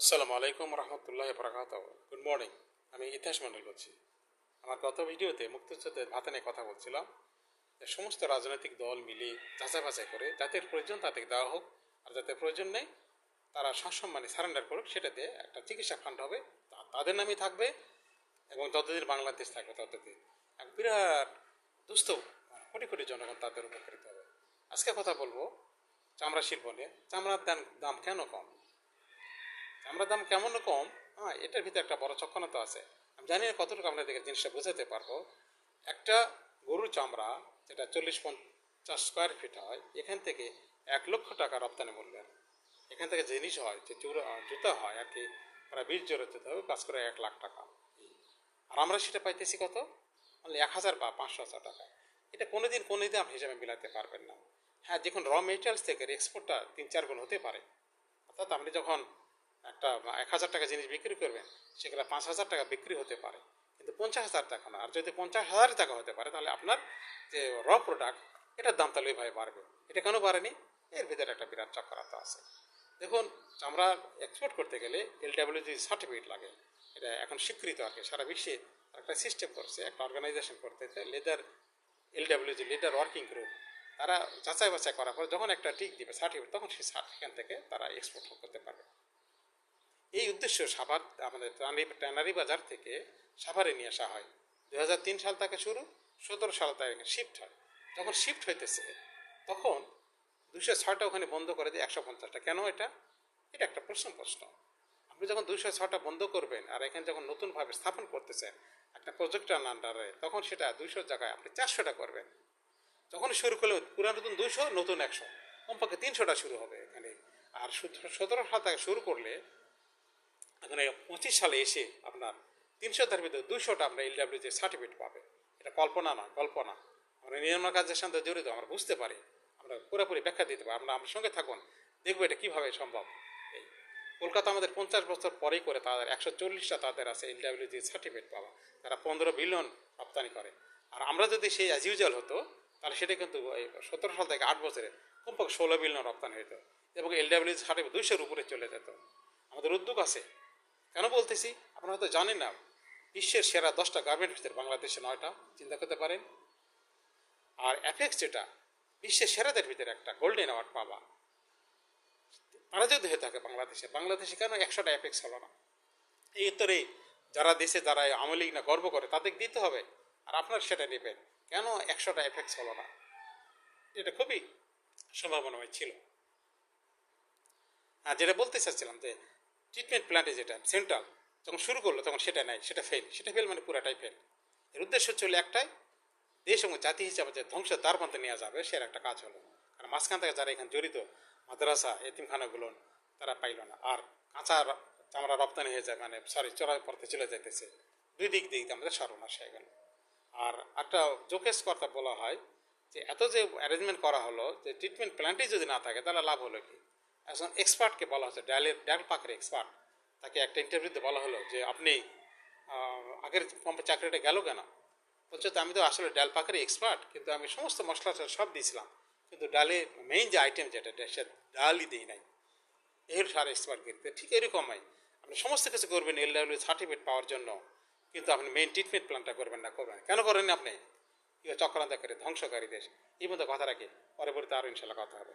আসসালামু আলাইকুম রহমতুল্লাহ বরাকাত good morning আমি ইতিহাস মণ্ডল বলছি। আমার গত ভিডিওতে মুক্তিযুদ্ধের ভাতা নিয়ে কথা বলছিলাম। সমস্ত রাজনৈতিক দল মিলে যাচাই বাছাই করে যাদের প্রয়োজন তাদেরকে দেওয়া হোক আর যাদের প্রয়োজন নেই, তারা সসম্মানে সারেন্ডার করুক সেটাতে একটা চিকিৎসা ফান্ড হবে। তাদের নামই থাকবে এবং যতদিন বাংলাদেশ থাকবে ততদিন। এক বিরাট দুস্থ কোটি কোটি জনগণ তাদের উপকৃত হবে। আজকে কথা বলব চামড়া শিল্প নিয়ে। চামড়ার দাম কেন কম? চামড়ার দাম কেমন কম? হ্যাঁ এটার ভিতরে একটা বড় চক্ষণতা আছে। আমি জানি না কতটুকু আপনাদেরকে জিনিসটা বোঝাতে পারব। একটা গরুর চামড়া, যেটা চল্লিশ পঞ্চাশ স্কোয়ার ফিট হয়, এখান থেকে এক লক্ষ টাকা রপ্তানি মূল্যের। এখান থেকে জিনিস হয়, যে জুতা হয় আর কি প্রায় বিশ জোরে যেতে হবে, কাজ করে এক লাখ টাকা। আর আমরা সেটা পাইতেছি কত? মানে এক হাজার বা পাঁচশো হাজার টাকা। এটা কোনোদিন কোনোদিন আপনি হিসাবে মিলাতে পারবেন না। হ্যাঁ যখন র মেটেরিয়ালস থেকে এক্সপোর্টটা তিন, চার গুণ হতে পারে। অর্থাৎ আপনি যখন একটা এক হাজার টাকা জিনিস বিক্রি করবেন সেখানে পাঁচ হাজার টাকা বিক্রি হতে পারে। কিন্তু পঞ্চাশ হাজার টাকা না। আর যদি পঞ্চাশ হাজার টাকা হতে পারে, তাহলে আপনার যে র প্রোডাক্ট এটার দাম তাহলে ওইভাবে বাড়বে। এটা কেন বাড়েনি? এর ভিতরে একটা বিরাট চক্রান্ত আছে। দেখুন, আমরা এক্সপোর্ট করতে গেলে এলডাব্লিউজি সার্টিফিকেট লাগে। এটা এখন স্বীকৃত আর কি। সারা বিশ্বে একটা সিস্টেম করছে, একটা অর্গানাইজেশন করতেছে leather LWG leather working group তারা যাচাই বাছাই করার পর যখন একটা টিক দিবে সার্টিফিকেট তখন সেই সার্টিফিকেট থেকে তারা এক্সপোর্ট করতে পারবে। এই উদ্দেশ্য সাভার, আমাদের ট্যানারি বাজার থেকে সাভারে নিয়ে আসা হয়। দু হাজার তিন সাল থেকে শুরু, সতেরো সাল থেকে শিফট হয়। যখন শিফট হইতেছে, তখন দুশো ছয়টা ওখানে বন্ধ করে দিয়ে একশো পঞ্চাশটা। কেন এটা? এটা একটা প্রশ্ন প্রশ্ন। আপনি যখন দুশো ছয়টা বন্ধ করবেন আর এখানে যখন নতুনভাবে স্থাপন করতেছেন, একটা প্রজেক্টার আন্ডারে তখন সেটা দুইশো জায়গায় আপনি চারশোটা করবেন। যখন শুরু করলে পুরা নতুন দুইশো, নতুন একশো, কমপক্ষে তিনশোটা শুরু হবে এখানে। আর সতেরো সাল থেকে শুরু করলে এখানে পঁচিশ সালে এসে আপনার তিনশোটার ভিতরে দুইশোটা আমরা এলডাব্লিউ সার্টিফিকেট পাবে। এটা কল্পনা নয়, কল্পনা। আমরা নির্মাণ কাজের সাথে জড়িত, আমরা বুঝতে পারি। আমরা পুরোপুরি ব্যাখ্যা দিতে পারি। আমরা, আমার সঙ্গে থাকুন, দেখব এটা কীভাবে সম্ভব। এই কলকাতা আমাদের পঞ্চাশ বছর পরেই করে তাদের একশো চল্লিশটা তাদের আছে এলডাব্লিউ সার্টিফিকেট পাওয়া। তারা পনেরো বিলিয়ন রপ্তানি করে। আর আমরা যদি সেই অ্যাজ ইউজুয়াল হতো, তাহলে সেটা কিন্তু সতেরো সাল থেকে আট বছরে কমপক্ষে ষোলো বিলিয়ন রপ্তানি হতো এবং এলডাব্লিউ সার্টিফিকেট দুইশোর উপরে চলে যেত। আমাদের উদ্যোগ আছে কেন বলতেছি? আপনারা হয়তো জানেন না, বিশ্বের সেরা দশটা গার্মেন্ট ভিতরে বাংলাদেশে নয়টা, চিন্তা করতে পারেন। আর অ্যাপেক্স যেটা, বিশ্বের সেরাদের ভিতরে একটা গোল্ডেন অ্যাওয়ার্ড পাবা তারা যদি হয়ে থাকে বাংলাদেশে। বাংলাদেশে কেন একশোটা অ্যাপেক্স হলো না? এই উত্তরে যারা দেশে, যারা আমলি না গর্ব করে, তাদের দিতে হবে। আর আপনার সেটা নেবেন। কেন একশোটা অ্যাপেক্স হলো না? এটা খুবই সম্ভাবনাময় ছিল। আর যেটা বলতে চাচ্ছিলাম যে ট্রিটমেন্ট প্ল্যান্টে যেটা সেন্ট্রাল যখন শুরু করল তখন সেটা নাই, সেটা ফেল সেটা ফেল মানে পুরাটাই ফেল এর উদ্দেশ্য ছিল একটাই, দেশ এবং জাতি হিসাবে যে ধ্বংস দ্বার পর্যন্ত নেওয়া যাবে, সের একটা কাজ হলো। কারণ মাঝখান থেকে যারা এখানে জড়িত, মাদ্রাসা, এতিমখানাগুলো তারা পাইল না। আর কাঁচা চামড়া রপ্তানি হয়ে যায় মানে সরি চড়াই পড়তে চলে যাইতেছে। দুই দিক দিক দিয়ে আমাদের সর্বনাশ হয়ে গেল। আর একটা জোকেশ কথা বলা হয় যে, এত যে অ্যারেঞ্জমেন্ট করা হলো, যে ট্রিটমেন্ট প্ল্যান্টই যদি না থাকে, তাহলে লাভ হলো কি? একজন এক্সপার্টকে বলা হচ্ছে ডায়ালের ডায়াল পাখের এক্সপার্ট তাকে একটা ইন্টারভিউতে বলা হলো যে, আপনি আগের পাম্পে চাকরিটা গেল কেন? বলছে, তো আমি তো আসলে ডাল পাকের এক্সপার্ট কিন্তু আমি সমস্ত মশলা সব দিয়েছিলাম। কিন্তু ডালের মেইন যে আইটেম যেটা সে ডালই দিই নাই। এর সার এক্সপার্ট গিরিতে ঠিক এরকম এরকমই। আপনি সমস্ত কিছু করবেন এল ডাব্লিউ সার্টিফিকেট পাওয়ার জন্য। কিন্তু আপনি মেইন ট্রিটমেন্ট প্ল্যানটা করবেন না, করবেন কেন করেন আপনি? চক্রান্ত করে, ধ্বংসকারী দেশ। এই মতো কথা রাখি। পরবর্তীতে আরও ইনশাল্লাহ কথা হবে।